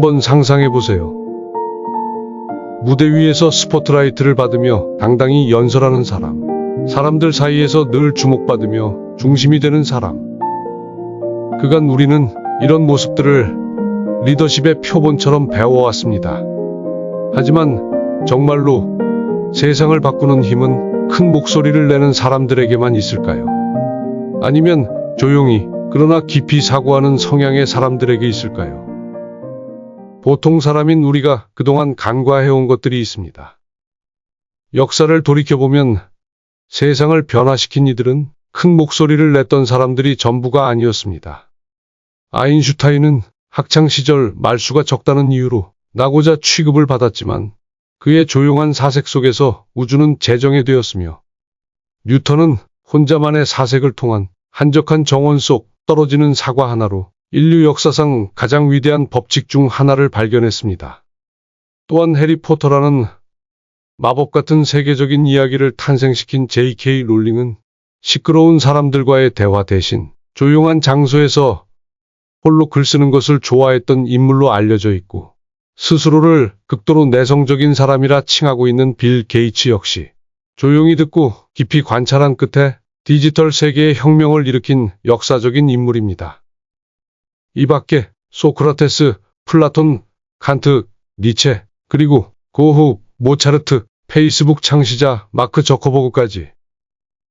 한번 상상해 보세요. 무대 위에서 스포트라이트를 받으며 당당히 연설하는 사람. 사람들 사이에서 늘 주목받으며 중심이 되는 사람. 그간 우리는 이런 모습들을 리더십의 표본처럼 배워왔습니다. 하지만 정말로 세상을 바꾸는 힘은 큰 목소리를 내는 사람들에게만 있을까요? 아니면 조용히 그러나 깊이 사고하는 성향의 사람들에게 있을까요? 보통 사람인 우리가 그동안 간과해온 것들이 있습니다. 역사를 돌이켜보면 세상을 변화시킨 이들은 큰 목소리를 냈던 사람들이 전부가 아니었습니다. 아인슈타인은 학창시절 말수가 적다는 이유로 나고자 취급을 받았지만 그의 조용한 사색 속에서 우주는 재정해되었으며 뉴턴은 혼자만의 사색을 통한 한적한 정원 속 떨어지는 사과 하나로 인류 역사상 가장 위대한 법칙 중 하나를 발견했습니다. 또한 해리포터라는 마법 같은 세계적인 이야기를 탄생시킨 J.K. 롤링은 시끄러운 사람들과의 대화 대신 조용한 장소에서 홀로 글 쓰는 것을 좋아했던 인물로 알려져 있고 스스로를 극도로 내성적인 사람이라 칭하고 있는 빌 게이츠 역시 조용히 듣고 깊이 관찰한 끝에 디지털 세계의 혁명을 일으킨 역사적인 인물입니다. 이 밖에 소크라테스, 플라톤, 칸트, 니체, 그리고 고흐, 모차르트, 페이스북 창시자 마크 저커버그까지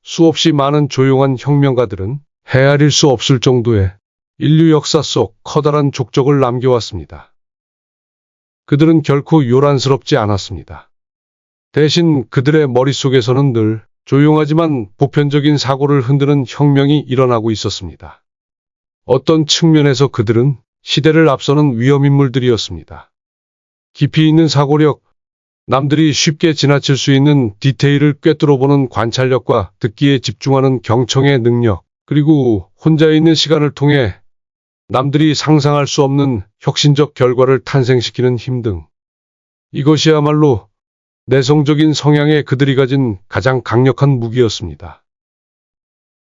수없이 많은 조용한 혁명가들은 헤아릴 수 없을 정도의 인류 역사 속 커다란 족적을 남겨왔습니다. 그들은 결코 요란스럽지 않았습니다. 대신 그들의 머릿속에서는 늘 조용하지만 보편적인 사고를 흔드는 혁명이 일어나고 있었습니다. 어떤 측면에서 그들은 시대를 앞서는 위험인물들이었습니다. 깊이 있는 사고력, 남들이 쉽게 지나칠 수 있는 디테일을 꿰뚫어보는 관찰력과 듣기에 집중하는 경청의 능력, 그리고 혼자 있는 시간을 통해 남들이 상상할 수 없는 혁신적 결과를 탄생시키는 힘 등. 이것이야말로 내성적인 성향의 그들이 가진 가장 강력한 무기였습니다.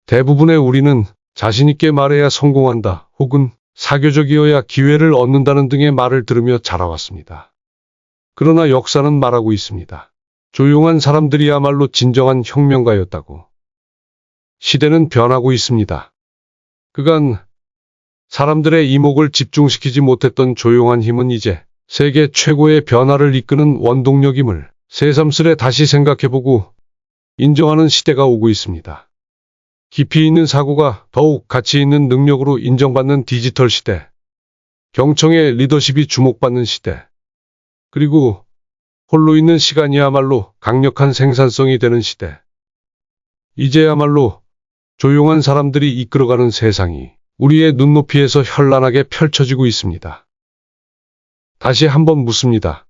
대부분의 우리는 자신있게 말해야 성공한다 혹은 사교적이어야 기회를 얻는다는 등의 말을 들으며 자라왔습니다. 그러나 역사는 말하고 있습니다. 조용한 사람들이야말로 진정한 혁명가였다고. 시대는 변하고 있습니다. 그간 사람들의 이목을 집중시키지 못했던 조용한 힘은 이제 세계 최고의 변화를 이끄는 원동력임을 새삼스레 다시 생각해보고 인정하는 시대가 오고 있습니다. 깊이 있는 사고가 더욱 가치 있는 능력으로 인정받는 디지털 시대, 경청의 리더십이 주목받는 시대, 그리고 홀로 있는 시간이야말로 강력한 생산성이 되는 시대. 이제야말로 조용한 사람들이 이끌어가는 세상이 우리의 눈높이에서 현란하게 펼쳐지고 있습니다. 다시 한번 묻습니다.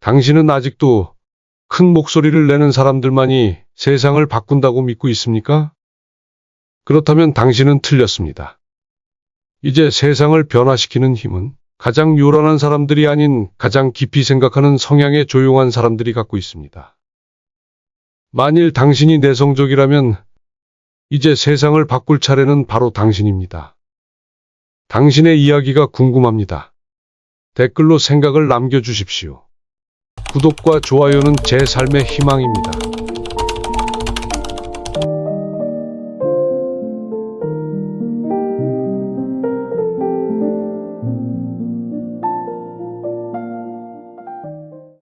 당신은 아직도 큰 목소리를 내는 사람들만이 세상을 바꾼다고 믿고 있습니까? 그렇다면 당신은 틀렸습니다. 이제 세상을 변화시키는 힘은 가장 요란한 사람들이 아닌 가장 깊이 생각하는 성향의 조용한 사람들이 갖고 있습니다. 만일 당신이 내성적이라면 이제 세상을 바꿀 차례는 바로 당신입니다. 당신의 이야기가 궁금합니다. 댓글로 생각을 남겨주십시오. 구독과 좋아요는 제 삶의 희망입니다.